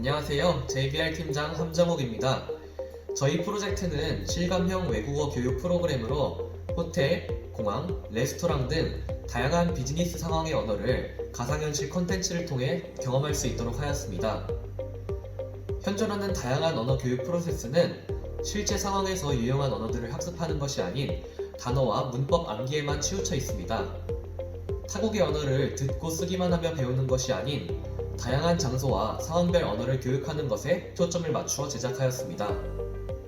안녕하세요. JBR 팀장 함정욱입니다. 저희 프로젝트는 실감형 외국어 교육 프로그램으로 호텔, 공항, 레스토랑 등 다양한 비즈니스 상황의 언어를 가상현실 콘텐츠를 통해 경험할 수 있도록 하였습니다. 현존하는 다양한 언어 교육 프로세스는 실제 상황에서 유용한 언어들을 학습하는 것이 아닌 단어와 문법 암기에만 치우쳐 있습니다. 타국의 언어를 듣고 쓰기만 하며 배우는 것이 아닌 다양한 장소와 상황별 언어를 교육하는 것에 초점을 맞추어 제작하였습니다. “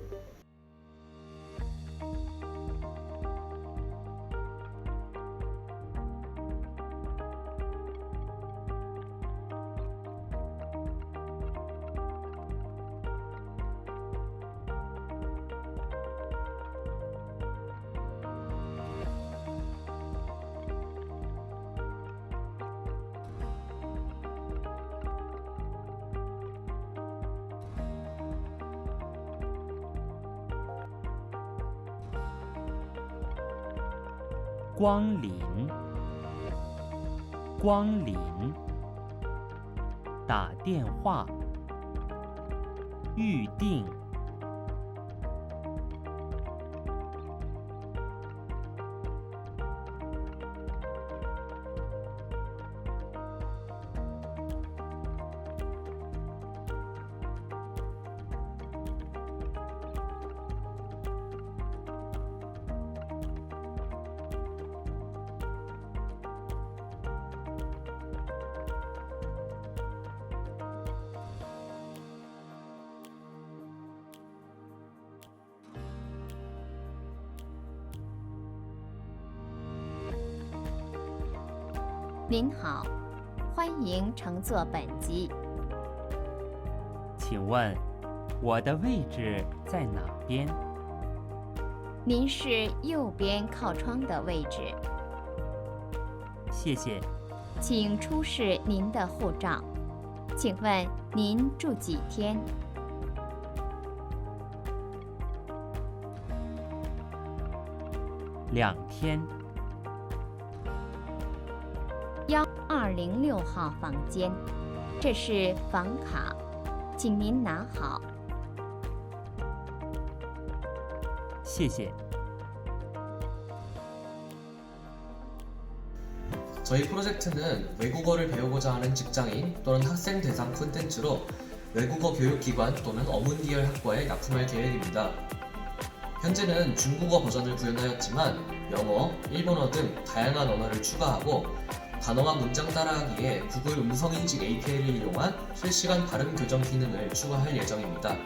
光临”，“光临”，打电话，预定，您好，欢迎乘坐本机。请问我的位置在哪边？您是右边靠窗的位置，谢谢。请出示您的护照。请问您住几天？两天，幺二零六号房间，这是房卡，请您拿好。谢谢。 저희 프로젝트는 외국어를 배우고자 하는 직장인 또는 학생 대상 콘텐츠로 외국어 교육기관 또는 어문계열 학과에 납품할 계획입니다. 현재는 중국어 버전을 구현하였지만 영어, 일본어 등 다양한 언어를 추가하고 단어와 문장 따라하기에 구글 음성인식 API를 이용한 실시간 발음 교정 기능을 추가할 예정입니다.